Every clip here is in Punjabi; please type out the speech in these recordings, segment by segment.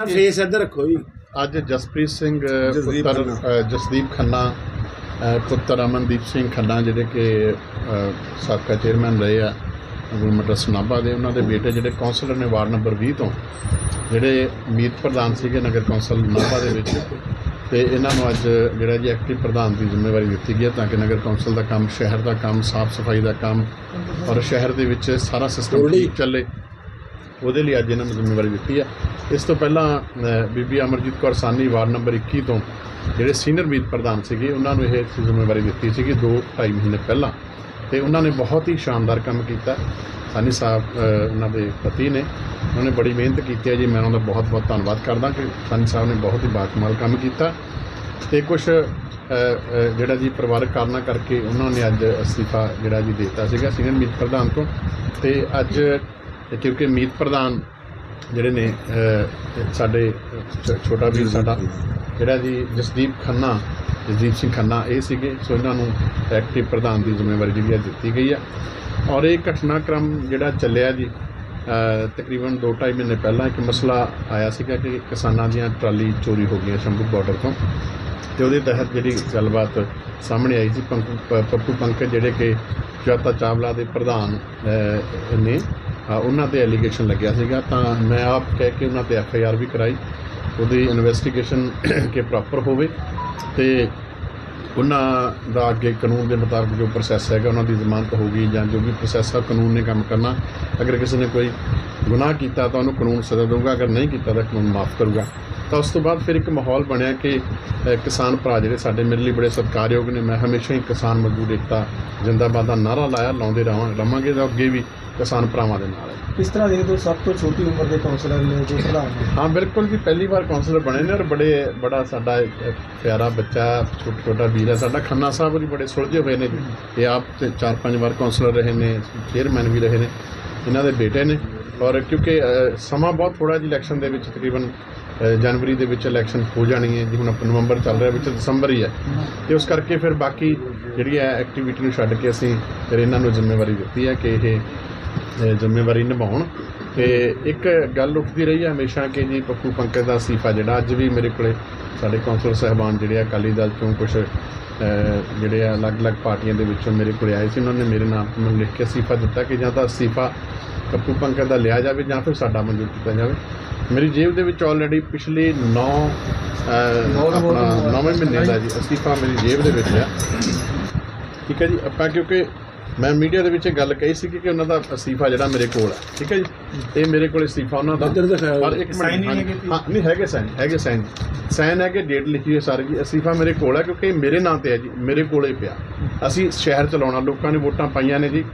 ਫੇਸ ਇੱਧਰ ਰੱਖੋ ਜੀ। ਅੱਜ ਜਸਪ੍ਰੀਤ ਸਿੰਘ ਜਸਦੀਪ ਪੁੱਤਰ ਖੰਨਾ। ਜਸਦੀਪ ਖੰਨਾ ਅ, ਪੁੱਤਰ ਅਮਨਦੀਪ ਸਿੰਘ ਖੰਨਾ ਜਿਹੜੇ ਕਿ ਅ, ਸਾਬਕਾ ਚੇਅਰਮੈਨ ਰਹੇ ਆ। ਗਵਰਨਮੈਂਟ ਸਨਾਬਾ ਦੇ ਉਹਨਾਂ ਦੇ ਬੇਟੇ ਜਿਹੜੇ ਕੌਂਸਲਰ ਨੇ ਵਾਰਡ ਨੰਬਰ 20 ਤੋਂ ਜਿਹੜੇ ਮੀਤ ਪ੍ਰਧਾਨ ਸੀਗੇ ਨਗਰ ਕੌਂਸਲ ਨਾਭਾ ਦੇ ਵਿੱਚ। ਤੇ ਇਹਨਾਂ ਨੂੰ ਅੱਜ ਜਿਹੜਾ ਜੀ ਐਕਟਿਵ ਪ੍ਰਧਾਨ ਦੀ ਜ਼ਿੰਮੇਵਾਰੀ ਦਿੱਤੀ ਗਈ ਹੈ ਤਾਂ ਕਿ ਨਗਰ ਕੌਂਸਲ ਦਾ ਕੰਮ ਸ਼ਹਿਰ ਦਾ ਕੰਮ ਸਾਫ਼ ਸਫ਼ਾਈ ਦਾ ਕੰਮ ਔਰ ਸ਼ਹਿਰ ਦੇ ਵਿੱਚ ਸਾਰਾ ਸਿਸਟਮ ਚੱਲੇ। ਉਹਦੇ ਲਈ ਅੱਜ ਇਹਨਾਂ ਨੂੰ ਜ਼ਿੰਮੇਵਾਰੀ ਦਿੱਤੀ ਹੈ ਇਸ ਤੋਂ ਪਹਿਲਾਂ ਬੀਬੀ ਅਮਰਜੀਤ ਕੌਰ ਸਾਨੀ ਵਾਰਡ ਨੰਬਰ 21 ਤੋਂ ਜਿਹੜੇ ਸੀਨੀਅਰ ਮੀਤ ਪ੍ਰਧਾਨ ਸੀਗੇ, ਉਹਨਾਂ ਨੂੰ ਇਹ ਜ਼ਿੰਮੇਵਾਰੀ ਦਿੱਤੀ ਸੀਗੀ 2-2.5 ਮਹੀਨੇ ਪਹਿਲਾਂ। ਤੇ ਉਹਨਾਂ ਨੇ ਬਹੁਤ ਹੀ ਸ਼ਾਨਦਾਰ ਕੰਮ ਕੀਤਾ। ਸਾਨੀ ਸਾਹਿਬ ਉਹਨਾਂ ਦੇ ਪਤੀ ਨੇ। ਉਹਨਾਂ ਨੇ ਬੜੀ ਮਿਹਨਤ ਕੀਤੀ ਹੈ ਜੀ। ਮੈਂ ਉਹਨਾਂ ਦਾ ਬਹੁਤ ਬਹੁਤ ਧੰਨਵਾਦ ਕਰਦਾ ਕਿ ਸਾਨੀ ਸਾਹਿਬ ਨੇ ਬਹੁਤ ਹੀ ਬਾਕਮਾਲ ਕੰਮ ਕੀਤਾ। ਤੇ ਕੁਝ ਜਿਹੜਾ ਜੀ ਪਰਿਵਾਰਕ ਕਾਰਨਾਂ ਕਰਕੇ ਉਹਨਾਂ ਨੇ ਅੱਜ ਅਸਤੀਫਾ ਜਿਹੜਾ ਜੀ ਦਿੱਤਾ ਸੀਗਾ ਸੀਨੀਅਰ ਮੀਤ ਪ੍ਰਧਾਨ ਤੋਂ। ਤੇ ਅੱਜ ਕਿਉਂਕਿ ਮੀਤ ਪ੍ਰਧਾਨ ਜਿਹੜੇ ਨੇ ਸਾਡੇ ਛੋਟਾ ਵੀਰ ਸਾਡਾ ਜਿਹੜਾ ਜੀ ਜਸਦੀਪ ਖੰਨਾ ਜਸਦੀਪ ਸਿੰਘ ਖੰਨਾ ਇਹ ਸੀਗੇ ਸੋ ਇਹਨਾਂ ਨੂੰ ਐਕਟਿਵ ਪ੍ਰਧਾਨ ਦੀ ਜ਼ਿੰਮੇਵਾਰੀ ਜਿਹੜੀ ਦਿੱਤੀ ਗਈ ਆ। ਔਰ ਇਹ ਘਟਨਾਕ੍ਰਮ ਜਿਹੜਾ ਚੱਲਿਆ ਜੀ ਤਕਰੀਬਨ 2.5 ਮਹੀਨੇ ਪਹਿਲਾਂ ਇੱਕ ਮਸਲਾ ਆਇਆ ਸੀਗਾ ਕਿ ਕਿਸਾਨਾਂ ਦੀਆਂ ਟਰਾਲੀ ਚੋਰੀ ਹੋ ਗਈਆਂ ਸ਼ੰਭੂ ਬਾਰਡਰ ਤੋਂ। ਤੇ ਉਹਦੇ ਤਹਿਤ ਜਿਹੜੀ ਗੱਲਬਾਤ ਸਾਹਮਣੇ ਆਈ ਸੀ ਪੱਪੂ ਪੰਕਜ ਜਿਹੜੇ ਕਿ ਜਵਾਤਾ ਚਾਵਲਾ ਦੇ ਪ੍ਰਧਾਨ ਨੇ। ਉਹਨਾਂ ਤੇ ਐਲੀਗੇਸ਼ਨ ਲੱਗਿਆ ਸੀਗਾ। ਤਾਂ ਮੈਂ ਆਪ ਕਹਿ ਕੇ ਉਹਨਾਂ ਤੇ ਐਫ ਆਈ ਆਰ ਵੀ ਕਰਾਈ। ਉਹਦੀ ਇਨਵੈਸਟੀਗੇਸ਼ਨ ਕਿ ਪ੍ਰੋਪਰ ਹੋਵੇ। ਤੇ ਉਹਨਾਂ ਦਾ ਅੱਗੇ ਕਾਨੂੰਨ ਦੇ ਮੁਤਾਬਕ ਜੋ ਪ੍ਰੋਸੈਸ ਹੈਗਾ, ਉਹਨਾਂ ਦੀ ਜ਼ਮਾਨਤ ਹੋਊਗੀ ਜਾਂ ਜੋ ਵੀ ਪ੍ਰੋਸੈਸ ਹੈ ਕਾਨੂੰਨ ਨੇ ਕੰਮ ਕਰਨਾ। ਅਗਰ ਕਿਸੇ ਨੇ ਕੋਈ ਗੁਨਾਹ ਕੀਤਾ ਤਾਂ ਉਹਨੂੰ ਕਾਨੂੰਨ ਸਜ਼ਾ ਦੇਊਗਾ। ਅਗਰ ਨਹੀਂ ਕੀਤਾ ਤਾਂ ਕਾਨੂੰਨ ਮਾਫ ਕਰੂਗਾ। ਤਾਂ ਉਸ ਤੋਂ ਬਾਅਦ ਫਿਰ ਇੱਕ ਮਾਹੌਲ ਬਣਿਆ ਕਿ ਕਿਸਾਨ ਭਰਾ ਜਿਹੜੇ ਸਾਡੇ ਮੇਰੇ ਲਈ ਬੜੇ ਸਤਿਕਾਰਯੋਗ ਨੇ। ਮੈਂ ਹਮੇਸ਼ਾ ਹੀ ਕਿਸਾਨ ਮਜ਼ਦੂਰ ਏਕਤਾ ਜਿੰਦਾਬਾਦ ਦਾ ਨਾਰਾ ਲਾਇਆ ਲਾਉਂਦੇ ਰਹਾਂ ਰਵਾਂਗੇ ਤਾਂ ਅੱਗੇ ਵੀ ਕਿਸਾਨ ਭਰਾਵਾਂ ਦੇ ਨਾਲ। ਕਿਸ ਤਰ੍ਹਾਂ ਦੇਖਦੇ ਹੋ? ਸਭ ਤੋਂ ਛੋਟੀ ਉਮਰ ਦੇ ਕਾਉਂਸਲਰ ਨੇ ਜੋ ਪ੍ਰਧਾਨ ਹਾਂ ਬਿਲਕੁਲ ਜੀ ਪਹਿਲੀ ਵਾਰ ਕਾਉਂਸਲਰ ਬਣੇ ਨੇ ਔਰ ਬੜੇ ਬੜਾ ਸਾਡਾ ਪਿਆਰਾ ਬੱਚਾ ਛੋਟਾ ਛੋਟਾ ਵੀਰ ਹੈ ਸਾਡਾ ਖੰਨਾ ਸਾਹਿਬ ਵੀ ਬੜੇ ਸੁਲਝੇ ਹੋਏ ਨੇ ਇਹ ਆਪ ਤੇ ਚਾਰ ਪੰਜ ਵਾਰ ਕਾਉਂਸਲਰ ਰਹੇ ਨੇ ਚੇਅਰਮੈਨ ਵੀ ਰਹੇ ਨੇ। ਇਹਨਾਂ ਦੇ ਬੇਟੇ ਨੇ ਔਰ ਕਿਉਂਕਿ ਸਮਾਂ ਬਹੁਤ ਥੋੜਾ ਜੀ ਇਲੈਕਸ਼ਨ ਦੇ ਵਿੱਚ ਤਕਰੀਬਨ ਜਨਵਰੀ ਦੇ ਵਿੱਚ ਇਲੈਕਸ਼ਨ ਹੋ ਜਾਣੀ ਹੈ ਜੀ, ਹੁਣ ਆਪਾਂ ਨਵੰਬਰ ਚੱਲ ਰਿਹਾ, ਵਿੱਚ ਦਸੰਬਰ ਹੀ ਹੈ। ਤੇ ਉਸ ਕਰਕੇ ਫਿਰ ਬਾਕੀ ਜਿਹੜੀ ਹੈ ਐਕਟੀਵਿਟੀ ਨੂੰ ਛੱਡ ਕੇ ਅਸੀਂ ਫਿਰ ਇਹਨਾਂ ਨੂੰ ਜ਼ਿੰਮੇਵਾਰੀ ਦਿੱਤੀ ਹੈ ਕਿ ਇਹ ਜ਼ਿੰਮੇਵਾਰੀ ਨਿਭਾਉਣ। ਤੇ ਇੱਕ ਗੱਲ ਉੱਠਦੀ ਰਹੀ ਹੈ ਹਮੇਸ਼ਾ ਕਿ ਜੀ ਪੱਪੂ ਪੰਕਜ ਦਾ ਅਸਤੀਫਾ ਜਿਹੜਾ ਅੱਜ ਵੀ ਮੇਰੇ ਕੋਲੇ ਸਾਡੇ ਕੌਂਸਲਰ ਸਹਿਬਾਨ ਜਿਹੜੇ ਆ, ਅਕਾਲੀ ਦਲ ਤੋਂ ਕੁਝ ਜਿਹੜੇ ਆ ਅਲੱਗ-ਅਲੱਗ ਪਾਰਟੀਆਂ ਦੇ ਵਿੱਚੋਂ ਮੇਰੇ ਕੋਲੇ ਆਏ ਸੀ, ਉਹਨਾਂ ਨੇ ਮੇਰੇ ਨਾਮ ਤੇ ਲਿਖ ਕੇ ਅਸਤੀਫਾ ਦਿੱਤਾ ਕਿ ਜਾਂ ਤਾਂ ਅਸਤੀਫਾ ਪੱਪੂ ਪੰਕਜ ਦਾ ਲਿਆ ਜਾਵੇ ਜਾਂ ਫਿਰ ਸਾਡਾ ਮਨਜ਼ੂਰ ਕੀਤਾ ਜਾਵੇ। ਮੇਰੀ ਜੇਬ ਦੇ ਵਿੱਚ ਆਲਰੇਡੀ ਪਿਛਲੇ 9 ਆਪਣਾ 9ਵੇਂ ਮਹੀਨੇ ਦਾ ਜੀ ਅਸਤੀਫਾ ਮੇਰੀ ਜੇਬ ਦੇ ਵਿੱਚ ਆ। ਠੀਕ ਹੈ ਜੀ ਆਪਾਂ ਕਿਉਂਕਿ ਮੈਂ ਮੀਡੀਆ ਦੇ ਵਿੱਚ ਇਹ ਗੱਲ ਕਹੀ ਸੀ ਕਿ ਉਹਨਾਂ ਦਾ ਅਸਤੀਫਾ ਜਿਹੜਾ ਮੇਰੇ ਕੋਲ ਹੈ ਠੀਕ ਹੈ ਜੀ ਇਹ ਮੇਰੇ ਕੋਲ ਅਸਤੀਫਾ ਉਹਨਾਂ ਦਾ। ਪਰ ਇੱਕ ਮਿੰਟ ਨਹੀਂ ਹੈਗੇ। ਹਾਂ ਨਹੀਂ ਹੈਗੇ ਸਾਈਨ ਹੈਗੇ ਸਾਈਨ ਸਾਈਨ ਹੈ ਕਿ ਡੇਟ ਲਿਖੀ ਹੋਈ ਸਾਰੀ। ਜੀ ਅਸਤੀਫਾ ਮੇਰੇ ਕੋਲ ਹੈ ਕਿਉਂਕਿ ਇਹ ਮੇਰੇ ਨਾਂ ਤੇ ਹੈ ਜੀ ਮੇਰੇ ਕੋਲੇ ਪਿਆ। ਅਸੀਂ ਸ਼ਹਿਰ ਚਲਾਉਣਾ ਲੋਕਾਂ ਨੇ ਵੋਟਾਂ ਪਾਈਆਂ ਨੇ ਜੀ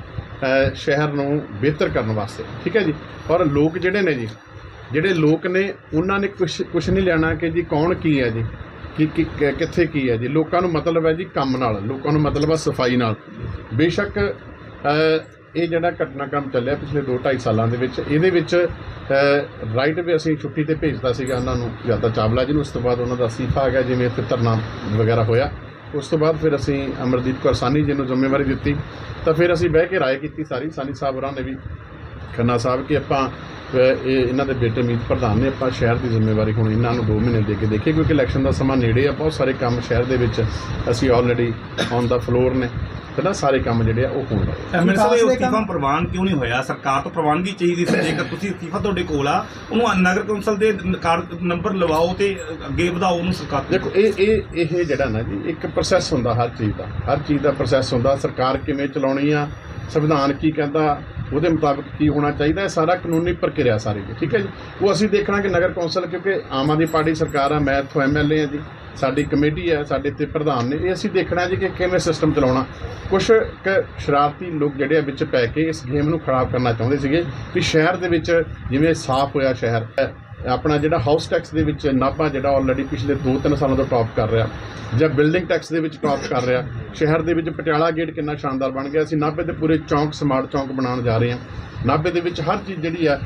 ਸ਼ਹਿਰ ਨੂੰ ਬਿਹਤਰ ਕਰਨ ਵਾਸਤੇ। ਠੀਕ ਹੈ ਜੀ ਔਰ ਲੋਕ ਜਿਹੜੇ ਨੇ ਜੀ ਜਿਹੜੇ ਲੋਕ ਨੇ, ਉਹਨਾਂ ਨੇ ਕੁਝ ਕੁਝ ਨਹੀਂ ਲੈਣਾ ਕਿ ਜੀ ਕੌਣ ਕੀ ਹੈ ਜੀ? ਕਿ ਕਿੱਥੇ ਕੀ ਹੈ ਜੀ? ਲੋਕਾਂ ਨੂੰ ਮਤਲਬ ਹੈ ਜੀ ਕੰਮ ਨਾਲ, ਲੋਕਾਂ ਨੂੰ ਮਤਲਬ ਹੈ ਸਫ਼ਾਈ ਨਾਲ। ਬੇਸ਼ੱਕ ਇਹ ਜਿਹੜਾ ਘਟਨਾਕ੍ਰਮ ਚੱਲਿਆ ਪਿਛਲੇ 2.5 ਸਾਲਾਂ ਦੇ ਵਿੱਚ, ਇਹਦੇ ਵਿੱਚ ਰਾਈਟ ਵੇ ਅਸੀਂ ਛੁੱਟੀ ਤੇ ਭੇਜਦਾ ਸੀਗਾ ਉਹਨਾਂ ਨੂੰ ਜ਼ਿਆਦਾ ਚਾਵਲਾ ਜੀ ਨੂੰ, ਉਸ ਤੋਂ ਬਾਅਦ ਉਹਨਾਂ ਦਾ ਅਸਤੀਫਾ ਆ ਗਿਆ, ਜਿਵੇਂ ਇੱਥੇ ਧਰਨਾ ਵਗੈਰਾ ਹੋਇਆ। ਉਸ ਤੋਂ ਬਾਅਦ ਫਿਰ ਅਸੀਂ ਅਮਰਦੀਪ ਕੌਰ ਸਾਨੀ ਜੀ ਨੂੰ ਜ਼ਿੰਮੇਵਾਰੀ ਦਿੱਤੀ। ਤਾਂ ਫਿਰ ਅਸੀਂ ਬਹਿ ਕੇ ਰਾਏ ਕੀਤੀ ਸਾਰੀ। ਸਾਨੀ ਸਾਹਿਬ ਹੋਰਾਂ ਨੇ ਵੀ ਖੰਨਾ ਸਾਹਿਬ ਕਿ ਆਪਾਂ ਇਹ ਇਹਨਾਂ ਦੇ ਬੇਟੇ ਮੀਤ ਪ੍ਰਧਾਨ ਨੇ ਆਪਾਂ ਸ਼ਹਿਰ ਦੀ ਜ਼ਿੰਮੇਵਾਰੀ ਹੁਣ ਇਹਨਾਂ ਨੂੰ 2 ਮਹੀਨੇ ਦੇ ਕੇ ਦੇਖੀਏ ਕਿਉਂਕਿ ਇਲੈਕਸ਼ਨ ਦਾ ਸਮਾਂ ਨੇੜੇ ਆ ਬਹੁਤ ਸਾਰੇ ਕੰਮ ਸ਼ਹਿਰ ਦੇ ਵਿੱਚ ਅਸੀਂ ਆਲਰੇਡੀ ਔਨ ਦਾ ਫਲੋਰ ਨੇ ਨਾ ਸਾਰੇ ਕੰਮ ਜਿਹੜੇ ਆ ਉਹ ਹੋਣ ਵਾਲੇ ਐਮਐਲਏ ਸਾਹਿਬ ਇਹ ਅਸਤੀਫਾ ਕੰਮ- ਪ੍ਰਵਾਨ ਕਿਉਂ ਨਹੀਂ ਹੋਇਆ ਸਰਕਾਰ ਤੋਂ ਪ੍ਰਵਾਨਗੀ ਚਾਹੀਦੀ ਸੀ ਜੇਕਰ ਤੁਸੀਂ ਅਸਤੀਫਾ ਤੁਹਾਡੇ ਕੋਲ ਆ ਉਹਨੂੰ ਨਗਰ ਕੌਂਸਲ ਦੇ ਕਾਰਡ ਨੰਬਰ ਲਵਾਓ ਤੇ ਅੱਗੇ ਵਧਾਓ ਉਹਨੂੰ ਸਰਕਾਰ। ਦੇਖੋ ਇਹ ਇਹ ਇਹ ਜਿਹੜਾ ਨਾ ਜੀ ਇੱਕ ਪ੍ਰੋਸੈਸ ਹੁੰਦਾ ਹਰ ਚੀਜ਼ ਦਾ ਹਰ ਚੀਜ਼ ਦਾ ਪ੍ਰੋਸੈਸ ਹੁੰਦਾ ਸਰਕਾਰ ਕਿਵੇਂ ਚਲਾਉਣੀ ਆ ਸੰਵਿਧਾਨ ਕੀ ਕਹਿੰਦਾ ਉਹਦੇ ਮੁਤਾਬਕ ਕੀ ਹੋਣਾ ਚਾਹੀਦਾ ਇਹ ਸਾਰਾ ਕਾਨੂੰਨੀ ਪ੍ਰਕਿਰਿਆ ਸਾਰੀ ਜੀ ਠੀਕ ਹੈ ਜੀ? ਉਹ ਅਸੀਂ ਦੇਖਣਾ ਕਿ ਨਗਰ ਕੌਂਸਲ, ਕਿਉਂਕਿ ਆਮ ਆਦਮੀ ਪਾਰਟੀ ਸਰਕਾਰ ਆ, ਮੈਂ ਇੱਥੋਂ ਐਮਐਲਏ ਆ ਜੀ, ਸਾਡੀ ਕਮੇਟੀ ਹੈ, ਸਾਡੇ ਤੇ ਪ੍ਰਧਾਨ ਨੇ, ਇਹ ਅਸੀਂ ਦੇਖਣਾ ਜੀ ਕਿ ਕਿਵੇਂ ਸਿਸਟਮ ਚਲਾਉਣਾ। ਕੁਝ ਸ਼ਰਾਰਤੀ ਲੋਕ ਜਿਹੜੇ ਆ ਵਿੱਚ ਪੈ ਕੇ ਇਸ ਗੇਮ ਨੂੰ ਖਰਾਬ ਕਰਨਾ ਚਾਹੁੰਦੇ ਸੀਗੇ ਵੀ ਸ਼ਹਿਰ ਦੇ ਵਿੱਚ ਜਿਵੇਂ ਸਾਫ਼ ਹੋਇਆ ਸ਼ਹਿਰ ਆਪਣਾ ਜਿਹੜਾ ਹਾਊਸ ਟੈਕਸ ਦੇ ਵਿੱਚ ਨਾਭਾ ਜਿਹੜਾ ਆਲਰੇਡੀ ਪਿਛਲੇ 2-3 ਸਾਲਾਂ ਤੋਂ ਟੌਪ ਕਰ ਰਿਹਾ, ਜਾਂ ਬਿਲਡਿੰਗ ਟੈਕਸ ਦੇ ਵਿੱਚ ਟੌਪ ਕਰ ਰਿਹਾ, ਸ਼ਹਿਰ ਦੇ ਵਿੱਚ ਪਟਿਆਲਾ ਗੇਟ ਕਿੰਨਾ ਸ਼ਾਨਦਾਰ ਬਣ ਗਿਆ, ਅਸੀਂ ਨਾਭੇ ਦੇ ਪੂਰੇ ਚੌਂਕ ਸਮਾਰਟ ਚੌਂਕ ਬਣਾਉਣ ਜਾ ਰਹੇ ਹਾਂ। ਨਾਭੇ ਦੇ ਵਿੱਚ ਹਰ ਚੀਜ਼ ਜਿਹੜੀ ਆ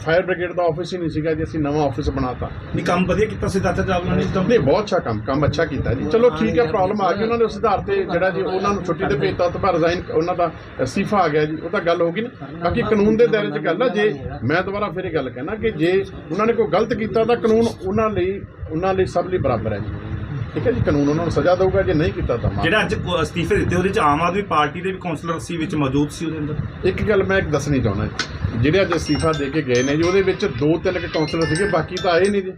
ਫਾਇਰ ਬ੍ਰਿਗੇਡ ਦਾ ਆਫਿਸ ਹੀ ਨਹੀਂ ਸੀਗਾ ਜੀ ਅਸੀਂ ਨਵਾਂ ਆਫਿਸ ਬਣਾਤਾ। ਨਹੀਂ ਕੰਮ ਵਧੀਆ ਕੀਤਾ ਸਿਧਾਰਥ ਚਾਵਲਾ ਨੇ ਨਹੀਂ ਬਹੁਤ ਅੱਛਾ ਕੰਮ ਕੰਮ ਅੱਛਾ ਕੀਤਾ ਜੀ। ਚਲੋ ਠੀਕ ਹੈ ਪ੍ਰੋਬਲਮ ਆ ਗਈ ਉਹਨਾਂ ਨੇ ਉਸ ਆਧਾਰ ਤੇ ਜਿਹੜਾ ਜੀ ਉਹਨਾਂ ਨੂੰ ਛੁੱਟੀ ਤੇ ਭੇਜਤਾ ਤੋਂ ਬਾਅਦ ਰਿਜ਼ਾਈਨ ਉਹਨਾਂ ਦਾ ਅਸਤੀਫਾ ਆ ਗਿਆ ਜੀ ਉਹ ਤਾਂ ਗੱਲ ਹੋ ਗਈ ਨਾ। ਬਾਕੀ ਕਾਨੂੰਨ ਦੇ ਦਾਇਰੇ 'ਚ ਗੱਲ ਆ ਜੇ ਮੈਂ ਦੁਬਾਰਾ ਫਿਰ ਇਹ ਗੱਲ ਕਹਿਣਾ ਕਿ ਜੇ ਉਹਨਾਂ ਨੇ ਕੋਈ ਗਲਤ ਕੀਤਾ ਤਾਂ ਕਾਨੂੰਨ ਉਹਨਾਂ ਲਈ ਉਹਨਾਂ ਲਈ ਸਭ ਲਈ ਬਰਾਬਰ ਹੈ ਜੀ। ਠੀਕ ਹੈ ਜੀ ਕਾਨੂੰਨ ਉਹਨਾਂ ਨੂੰ ਸਜ਼ਾ ਦੇਊਗਾ ਜੇ ਨਹੀਂ ਕੀਤਾ ਤਾਂ ਮਾਫ਼। ਜਿਹੜਾ ਅੱਜ ਕੋ- ਅਸਤੀਫੇ ਦਿੱਤੇ ਉਹਦੇ ਚ ਆਮ ਆਦਮੀ ਪਾਰਟੀ ਦੇ ਵੀ ਕੌਂਸਲਰ ਸੀ ਵਿੱਚ ਮੌਜੂਦ ਸੀ ਉਹਦੇ ਅੰਦਰ। ਇੱਕ ਗੱਲ ਮੈਂ ਇੱਕ ਦੱਸਣੀ ਚਾਹੁੰਦਾ ਜੀ ਜਿਹੜੇ ਅੱਜ ਅਸਤੀਫਾ ਦੇ ਕੇ ਗਏ ਨੇ ਜੀ ਉਹਦੇ ਵਿੱਚ ਦੋ ਤਿੰਨ ਕੁ ਕਾਉਂਸਲਰ ਸੀਗੇ ਬਾਕੀ ਤਾਂ ਆਏ ਨਹੀਂ ਜੀ।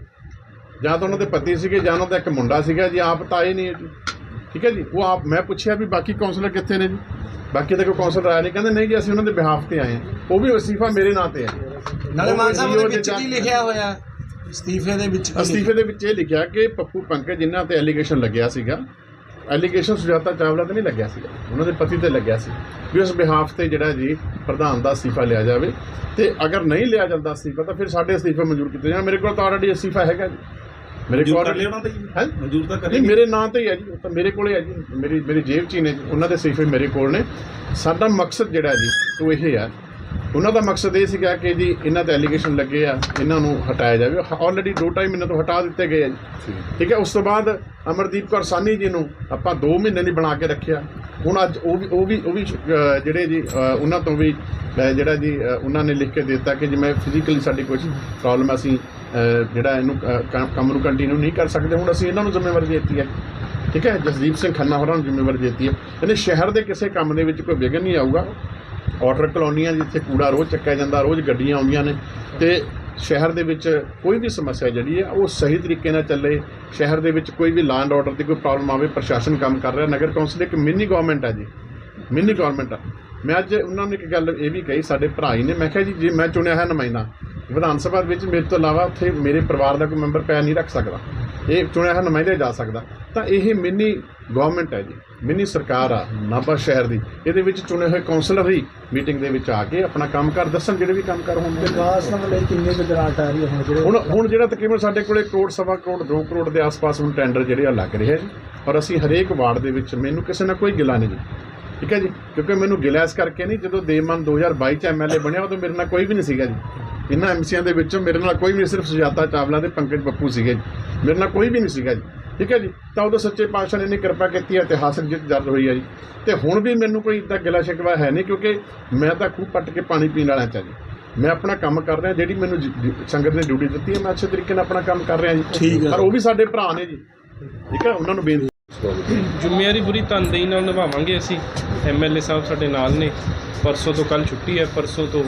ਜਾਂ ਤਾਂ ਉਹਨਾਂ ਦੇ ਪਤੀ ਸੀਗੇ ਜਾਂ ਉਹਨਾਂ ਦਾ ਇੱਕ ਮੁੰਡਾ ਸੀਗਾ ਜੀ ਆਪ ਤਾਂ ਆਏ ਨਹੀਂ ਜੀ। ਠੀਕ ਹੈ ਜੀ ਉਹ ਆਪ ਮੈਂ ਪੁੱਛਿਆ ਵੀ ਬਾਕੀ ਕਾਉਂਸਲਰ ਕਿੱਥੇ ਨੇ ਜੀ? ਬਾਕੀ ਤਾਂ ਕੋਈ ਕਾਉਂਸਲਰ ਆਇਆ ਨਹੀਂ ਕਹਿੰਦੇ ਨਹੀਂ ਜੀ ਅਸੀਂ ਉਹਨਾਂ ਦੇ ਬਿਹਾਫ ਤੇ ਆਏ ਹਾਂ। ਉਹ ਵੀ ਅਸਤੀਫਾ ਮੇਰੇ ਨਾਂ ਤੇ ਹੈ। ਨਾਲੇ ਮਾਨ ਸਾਹਿਬ ਉਹ ਦੇ ਵਿੱਚ ਕੀ ਲਿਖਿਆ ਹੋਇਆ? ਅਸਤੀਫੇ ਦੇ ਵਿੱਚ ਕੀ ਅਸਤੀਫੇ ਦੇ ਵਿੱਚ ਇਹ ਲਿਖਿਆ ਕਿ ਪੱਪੂ ਪੰਕਜ ਜਿਨ੍ਹਾਂ ਤੇ ਐਲੀਗੇਸ਼ਨ ਲੱਗਿਆ ਸੀਗਾ ਐਲੀਗੇਸ਼ਨ ਸੁਜਾਤਾ ਚਾਵਲਾ ਤੇ ਨਹੀਂ ਲੱਗਿਆ ਸੀਗਾ ਉਹਨਾਂ ਦੇ ਪਤੀ ਤੇ ਲੱਗਿਆ ਸੀ ਵੀ ਉਸ ਬਿਹਾਫ ਤੇ ਜਿਹੜਾ ਜੀ ਪ੍ਰਧਾਨ ਦਾ ਅਸਤੀਫਾ ਲਿਆ ਜਾਵੇ ਤੇ ਅਗਰ ਨਹੀਂ ਲਿਆ ਜਾਂਦਾ ਅਸਤੀਫਾ ਤਾਂ ਫਿਰ ਸਾਡੇ ਅਸਤੀਫੇ ਮਨਜ਼ੂਰ ਕੀਤੇ ਜਾਣ। ਮੇਰੇ ਕੋਲ ਤਾਂ ਆਲਰੇਡੀ ਅਸਤੀਫਾ ਹੈਗਾ ਜੀ। ਮੇਰੇ ਕੋਲ ਕਰ ਲਿਆ ਉਹਨਾਂ ਤੇ ਜੀ? ਹੈਂ? ਮਨਜ਼ੂਰ ਤਾਂ ਨਹੀਂ ਕਰੇ ਮੇਰੇ ਨਾਂ ਤੇ ਹੀ ਹੈ ਜੀ ਉਹ ਤਾਂ ਮੇਰੇ ਕੋਲੇ ਹੈ ਜੀ। ਮੇਰੀ ਮੇਰੀ ਜੇਬ 'ਚ ਹੀ ਨੇ ਉਹਨਾਂ ਦੇ ਅਸਤੀਫੇ ਮੇਰੇ ਕੋਲ ਨੇ। ਸਾਡਾ ਮਕਸਦ ਜਿਹੜਾ ਜੀ ਉਹ ਇਹ ਹੈ ਉਹਨਾਂ ਦਾ ਮਕਸਦ ਇਹ ਸੀਗਾ ਕਿ ਜੀ ਇਹਨਾਂ ਤੇ ਐਲੀਗੇਸ਼ਨ ਲੱਗੇ ਆ ਇਹਨਾਂ ਨੂੰ ਹਟਾਇਆ ਜਾਵੇ। ਆਲਰੇਡੀ ਦੋ ਟਾਈਮ ਇਹਨਾਂ ਤੋਂ ਹਟਾ ਦਿੱਤੇ ਗਏ ਆ ਜੀ। ਠੀਕ ਹੈ। ਉਸ ਤੋਂ ਬਾਅਦ ਅਮਰਦੀਪ ਕੌਰ ਸਾਨੀ ਜੀ ਨੂੰ ਆਪਾਂ 2 ਮਹੀਨੇ ਦੀ ਬਣਾ ਕੇ ਰੱਖਿਆ। ਹੁਣ ਅੱਜ ਉਹ ਵੀ ਉਹ ਵੀ ਉਹ ਵੀ ਜਿਹੜੇ ਜੀ ਉਹਨਾਂ ਤੋਂ ਵੀ ਜਿਹੜਾ ਜੀ ਉਹਨਾਂ ਨੇ ਲਿਖ ਕੇ ਦਿੱਤਾ ਕਿ ਜਿਵੇਂ ਫਿਜ਼ੀਕਲੀ ਸਾਡੀ ਕੁਝ ਪ੍ਰੋਬਲਮ ਅਸੀਂ ਜਿਹੜਾ ਇਹਨੂੰ ਕੰਮ- ਨੂੰ ਕੰਟੀਨਿਊ ਨਹੀਂ ਕਰ ਸਕਦੇ। ਹੁਣ ਅਸੀਂ ਇਹਨਾਂ ਨੂੰ ਜ਼ਿੰਮੇਵਾਰੀ ਦਿੱਤੀ ਹੈ। ਠੀਕ ਹੈ ਜਸਦੀਪ ਸਿੰਘ ਖੰਨਾ ਹੋਰਾਂ ਨੂੰ ਜ਼ਿੰਮੇਵਾਰੀ ਦਿੱਤੀ ਹੈ। ਇਹਨੇ ਸ਼ਹਿਰ ਦੇ ਕਿਸੇ ਕੰਮ ਦੇ ਵਿੱਚ ਕੋਈ ਵਿਘਨ ਨਹੀਂ ਆਊਗਾ। ਆਰਡਰ ਕਲੋਨੀਆਂ ਜਿੱਥੇ ਕੂੜਾ ਰੋਜ਼ ਚੱਕਿਆ ਜਾਂਦਾ, ਰੋਜ਼ ਗੱਡੀਆਂ ਆਉਂਦੀਆਂ ਨੇ ਤੇ ਸ਼ਹਿਰ ਦੇ ਵਿੱਚ ਕੋਈ ਵੀ ਸਮੱਸਿਆ ਜਿਹੜੀ ਹੈ, ਉਹ ਸਹੀ ਤਰੀਕੇ ਨਾਲ ਚੱਲੇ। ਸ਼ਹਿਰ ਦੇ ਵਿੱਚ ਕੋਈ ਵੀ ਲਾਅ ਐਂਡ ਆਰਡਰ ਦੀ ਕੋਈ ਪ੍ਰੋਬਲਮ ਆਵੇ, ਪ੍ਰਸ਼ਾਸਨ ਕੰਮ ਕਰ ਰਿਹਾ, ਨਗਰ ਕੌਂਸਲ ਇੱਕ ਮਿੰਨੀ ਗਵਰਨਮੈਂਟ ਹੈ ਜੀ। ਮਿੰਨੀ ਗਵਰਨਮੈਂਟ ਆ। ਮੈਂ ਅੱਜ ਉਹਨਾਂ ਨੇ ਇੱਕ ਗੱਲ ਇਹ ਵੀ ਕਹੀ, ਸਾਡੇ ਭਰਾ ਹੀ ਨੇ। ਮੈਂ ਕਿਹਾ ਜੀ, ਜੇ ਮੈਂ ਚੁਣਿਆ ਹੈ ਨੁਮਾਇੰਦਾ, ਵਿਧਾਨ ਸਭਾ ਵਿੱਚ ਮੇਰੇ ਤੋਂ ਇਲਾਵਾ ਉੱਥੇ ਮੇਰੇ ਪਰਿਵਾਰ ਦਾ ਕੋਈ ਮੈਂਬਰ ਪੈਰ ਨਹੀਂ ਰੱਖ ਸਕਦਾ। ਇਹ ਚੁਣਿਆ ਹੈ ਨੁਮਾਇੰਦਾ ਜਾ ਸਕਦਾ। ਤਾਂ ਇਹ ਮਿੰਨੀ ਗਵਰਨਮੈਂਟ ਹੈ ਜੀ ਮਿੰਨੀ ਸਰਕਾਰ ਆ ਨਾਭਾ ਸ਼ਹਿਰ ਦੀ। ਇਹਦੇ ਵਿੱਚ ਚੁਣੇ ਹੋਏ ਕਾਉਂਸਲਰ ਹੀ ਮੀਟਿੰਗ ਦੇ ਵਿੱਚ ਆ ਕੇ ਆਪਣਾ ਕੰਮ ਕਰ ਦੱਸਣ ਜਿਹੜੇ ਵੀ ਕੰਮ ਕਰ ਹੋਣਗੇ ਵਿਕਾਸ ਨਾਲ ਲਈ ਕਿੰਨੇ ਕੁ ਗ੍ਰਾਂਟ ਆ ਰਹੀ ਹੈ ਹੁਣ ਜਿਹੜੇ ਹੁਣ ਹੁਣ ਜਿਹੜਾ ਤਕਰੀਬਨ ਸਾਡੇ ਕੋਲੇ ਕਰੋੜ ਸਵਾ ਕਰੋੜ 2 ਕਰੋੜ ਦੇ ਆਸ-ਪਾਸ ਹੁਣ ਟੈਂਡਰ ਜਿਹੜੇ ਆ ਲੱਗ ਰਹੇ ਜੀ। ਔਰ ਅਸੀਂ ਹਰੇਕ ਵਾਰਡ ਦੇ ਵਿੱਚ ਮੈਨੂੰ ਕਿਸੇ ਨਾਲ ਕੋਈ ਗਿਲਾ ਨਹੀਂ ਜੀ। ਠੀਕ ਹੈ ਜੀ? ਕਿਉਂਕਿ ਮੈਨੂੰ ਗਿਲਾ ਇਸ ਕਰਕੇ ਨਹੀਂ ਜਦੋਂ ਦੇਵਮਨ 2022 ਚ ਐਮਐਲਏ ਬਣਿਆ ਉਦੋਂ ਮੇਰੇ ਨਾਲ ਕੋਈ ਵੀ ਨਹੀਂ ਸੀਗਾ ਜੀ। ਇਹਨਾਂ ਐਮਸੀਆਂ ਦੇ ਵਿੱਚੋਂ ਮੇਰੇ ਨਾਲ ਕੋਈ ਵੀ ਨਹੀਂ ਸਿਰਫ ਸੁਜਾਤਾ ਚਾਵਲਾ ਤੇ ਪੰਕਜ ਬੱਪੂ ਸੀਗੇ ਮੇਰੇ ਨਾਲ ਕੋਈ ਵੀ ਨਹੀਂ ਸੀਗਾ ਜੀ। ਠੀਕ ਹੈ ਜੀ? ਤਾਂ ਉਦੋਂ ਸੱਚੇ ਪਾਤਸ਼ਾਹ ਨੇ ਇੰਨੀ ਕਿਰਪਾ ਕੀਤੀ ਹੈ ਇਤਿਹਾਸਕ ਜਿੱਤ ਦਰਜ ਹੋਈ ਹੈ ਜੀ। ਤੇ ਹੁਣ ਵੀ ਮੈਨੂੰ ਕੋਈ ਇਦਾਂ ਗਿਲਾ ਸ਼ਿਕਵਾ ਹੈ ਨਹੀਂ ਕਿਉਂਕਿ ਮੈਂ ਤਾਂ ਖੂਬ ਪੱਟ ਕੇ ਪਾਣੀ ਪੀਣ ਵਾਲਾ ਚਾਹ ਜੀ। ਮੈਂ ਆਪਣਾ ਕੰਮ ਕਰ ਰਿਹਾ ਜਿਹੜੀ ਮੈਨੂੰ ਸੰਗਤ ਨੇ ਡਿਊਟੀ ਦਿੱਤੀ ਹੈ ਮੈਂ ਅੱਛੇ ਤਰੀਕੇ ਨਾਲ ਆਪਣਾ ਕੰਮ ਕਰ ਰਿਹਾ ਜੀ। ਪਰ ਉਹ ਵੀ ਸਾਡੇ ਭਰਾ ਨੇ ਜੀ। ਠੀਕ ਹੈ? ਉਹਨਾਂ ਨੂੰ ਬੇਨਤੀ ਜ਼ਿੰਮੇਵਾਰੀ ਪੂਰੀ ਤਨਦੇਹੀ ਨਾਲ ਨਿਭਾਵਾਂਗੇ ਅਸੀਂ। ਐਮਐਲਏ ਸਾਹਿਬ ਸਾਡੇ ਨਾਲ ਨੇ। ਪਰਸੋਂ ਤੋਂ ਕੱਲ ਛੁੱਟੀ ਹੈ। ਪਰਸੋਂ ਤੋਂ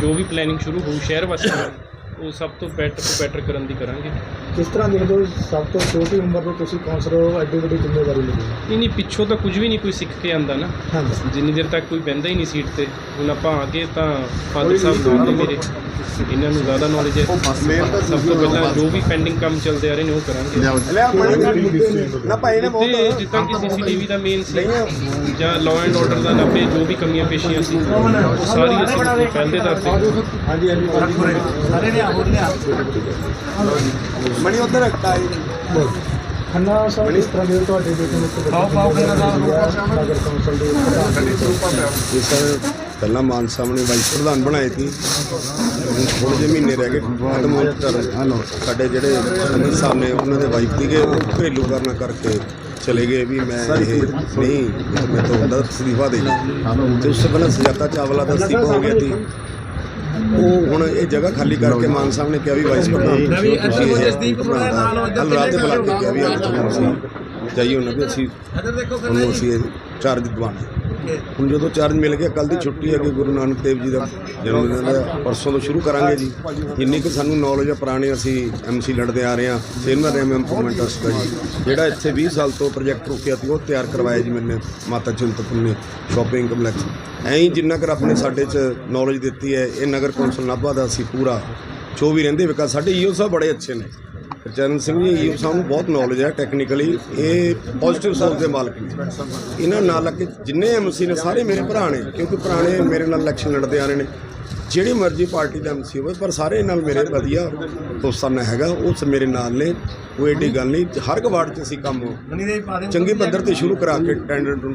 ਜੋ ਵੀ ਪਲੈਨਿੰਗ ਸ਼ੁਰੂ ਹੋਊ ਸ਼ਹਿਰ ਵਾਸੀਆਂ ਦੀ, ਉਹ ਸਭ ਤੋਂ ਬੈਟਰ ਤੋਂ ਬੈਟਰ ਕਰਨ ਦੀ ਕਰਾਂਗੇ। ਕਿਸ ਤਰ੍ਹਾਂ ਦੇਖਦੇ ਹੋ ਸਭ ਤੋਂ ਛੋਟੀ ਉਮਰ ਦੇ ਤੁਸੀਂ ਕੌਂਸਲਰ ਹੋ ਐਡੀ ਵੱਡੀ ਜ਼ਿੰਮੇਵਾਰੀ ਲਈ ਨਹੀਂ ਨਹੀਂ ਪਿੱਛੋਂ ਤਾਂ ਕੁਝ ਵੀ ਨਹੀਂ ਕੋਈ ਸਿੱਖ ਕੇ ਆਂਦਾ ਨਾ। ਹਾਂਜੀ। ਜਿੰਨੀ ਦੇਰ ਤੱਕ ਕੋਈ ਬਹਿੰਦਾ ਹੀ ਨਹੀਂ ਸੀਟ ਤੇ। ਹੁਣ ਆਪਾਂ ਆ ਗਏ ਤਾਂ ਫਾਦਰ ਸਾਹਿਬ ਨਾਲ ਨੇ ਮੇਰੇ। ਇਹਨਾਂ ਨੂੰ ਜ਼ਿਆਦਾ ਨੌਲੇਜ ਹੈ। ਸਭ ਤੋਂ ਪਹਿਲਾਂ ਜੋ ਵੀ ਪੈਂਡਿੰਗ ਕੰਮ ਚੱਲਦੇ ਆ ਰਹੇ ਨੇ ਉਹ ਕਰਾਂਗੇ। ਨਾ ਭਾਈ ਨੇ ਤੇ ਜਿੱਦਾਂ ਕਿ ਸੀਸੀਟੀਵੀ ਦਾ ਮੇਨ ਸੀ ਜਾਂ ਲਾਅ ਐਂਡ ਆਰਡਰ ਦਾ ਨਾਪੇ ਜੋ ਵੀ ਕਮੀਆਂ ਪੇਸ਼ੀਆਂ ਸੀ ਉਹ ਸਾਰੀ ਅਸੀਂ ਪਹਿਲੇ ਦੱਸ ਦੇ ਹਾਂਜੀ ਮਣੀ ਉਧਰ ਰੱਖਤਾ ਖੰਨਾ ਸਾਹਿਬ ਕਿਸ ਤਰ੍ਹਾਂ ਦੇ ਤੁਹਾਡੇ ਬੇਟੇ ਨੂੰ ਪਾਓ ਪਾਓ ਖੰਨਾ ਨਗਰ ਕੌਂਸਲ ਦੇ ਇਹ ਸਰ ਪਹਿਲਾਂ ਮਾਨ ਸਾਹਿਬ ਨੇ ਵਾਈਸ ਪ੍ਰਧਾਨ ਬਣਾਏ ਸੀ। ਥੋੜੇ ਜਿਹੇ ਮਹੀਨੇ ਰਹਿ ਗਏ ਖਤਮ ਹੋਣ ਤੱਕ ਸਾਡੇ ਜਿਹੜੇ ਅਮਿਤ ਸਾਹਿਬ ਨੇ ਉਹਨਾਂ ਦੇ ਵਾਈਫ ਸੀਗੇ ਉਹ ਘਰੇਲੂ ਕਰਨਾ ਕਰਕੇ ਚਲੇ ਗਏ ਵੀ ਮੈਂ ਇਹ ਨਹੀਂ ਮੈਂ ਤਾਂ ਉਹਦਾ ਅਸਤੀਫਾ ਦੇ ਤੇ ਉਸ ਤੋਂ ਪਹਿਲਾਂ ਸੁਜਾਤਾ ਚਾਵਲਾ ਦਾ ਅਸਤੀਫਾ ਹੋ ਗਿਆ ਸੀ। ਉਹ ਹੁਣ ਇਹ ਜਗ੍ਹਾ ਖਾਲੀ ਕਰਕੇ ਮਾਨ ਸਾਹਿਬ ਨੇ ਕਿਹਾ ਵੀ ਵਾਈਸ ਪ੍ਰਧਾਨ ਰਵੀ, ਤੁਸੀਂ ਇਹ ਜਸਦੀਪ ਨੂੰ ਨਾਲ ਹੋ, ਕੱਲ੍ਹ ਰਾਤ ਦੇ ਬੁਲਾ ਕੇ ਕਿਹਾ ਵੀ ਅੱਜ ਤੋਂ ਅਸੀਂ ਜਾਈਏ ਉਹਨਾਂ ਵੀ ਅਸੀਂ ਉਹਨੂੰ ਅਸੀਂ ਚਾਰਜ ਦਿਵਾਉਣਾ ਹੁਣ ਜਦੋਂ ਚਾਰਜ ਮਿਲ ਗਿਆ ਕੱਲ ਦੀ ਛੁੱਟੀ ਹੈਗੀ, ਗੁਰੂ ਨਾਨਕ ਦੇਵ ਜੀ ਦਾ ਜਨਮ ਦਿਨ ਦਾ ਪਰਸੋਂ ਤੋਂ ਸ਼ੁਰੂ ਕਰਾਂਗੇ ਜੀ। ਜਿੰਨੀ ਕਿ ਸਾਨੂੰ ਨੌਲੇਜ ਆ ਪੁਰਾਣੇ, ਅਸੀਂ ਐਮਸੀ ਲੜਦੇ ਆ ਰਹੇ ਹਾਂ ਸੇਨਮਾ ਰੈਮ ਇੰਪਰੂਵਮੈਂਟ ਟਰਸਟ ਦਾ ਜੀ। ਜਿਹੜਾ ਇੱਥੇ 20 ਸਾਲ ਤੋਂ ਪ੍ਰੋਜੈਕਟ ਰੁਕਿਆ ਸੀ, ਉਹ ਤਿਆਰ ਕਰਵਾਇਆ ਜੀ ਮੈਨੇ ਮਾਤਾ ਚਿੰਤਪੁਰਨੀ ਸ਼ਾਪਿੰਗ ਕੰਪਲੈਕਸ ਐਂ ਹੀ ਜਿੰਨਾ ਕਰ ਆਪਣੇ ਸਾਡੇ 'ਚ ਨੌਲੇਜ ਦਿੱਤੀ ਹੈ, ਇਹ ਨਗਰ ਕੌਂਸਲ ਨਾਭਾ ਦਾ ਅਸੀਂ ਪੂਰਾ। ਜੋ ਵੀ ਰਹਿੰਦੇ ਵਿਕਾਸ, ਸਾਡੇ ਈਓ ਸਾਹਿਬ ਬੜੇ ਅੱਛੇ ਨੇ। ਚਰਨ ਸਿੰਘ ਜੀ ਈਓ ਸਾਹਿਬ ਨੂੰ ਬਹੁਤ ਨੌਲੇਜ ਹੈ ਟੈਕਨੀਕਲੀ ਇਹ ਪੋਜ਼ਿਟਿਵ ਸੋਚ ਦੇ ਮਾਲਕ ਨੇ। ਇਹਨਾਂ ਨਾਲ ਲੱਗ ਕੇ ਜਿੰਨੇ ਐਮਸੀ ਨੇ ਸਾਰੇ ਮੇਰੇ ਭਰਾ ਨੇ ਕਿਉਂਕਿ ਪੁਰਾਣੇ ਮੇਰੇ ਨਾਲ ਇਲੈਕਸ਼ਨ ਲੜਦੇ ਆ ਰਹੇ ਨੇ। ਜਿਹੜੀ ਮਰਜ਼ੀ ਪਾਰਟੀ ਦਾ ਐਮਸੀ ਹੋਵੇ ਪਰ ਸਾਰੇ ਨਾਲ ਮੇਰੇ ਵਧੀਆ ਦੋਸਤਾਨਾ ਹੈਗਾ ਉਹ ਮੇਰੇ ਨਾਲ ਨੇ ਕੋਈ ਏਡੀ ਗੱਲ ਨਹੀਂ। ਹਰ ਇੱਕ ਵਾਰਡ 'ਚ ਅਸੀਂ ਕੰਮ ਚੰਗੀ ਪੱਧਰ ਤੇ ਸ਼ੁਰੂ ਕਰਾ ਕੇ ਟੈਂਡਰ ਟੁੰਡਰ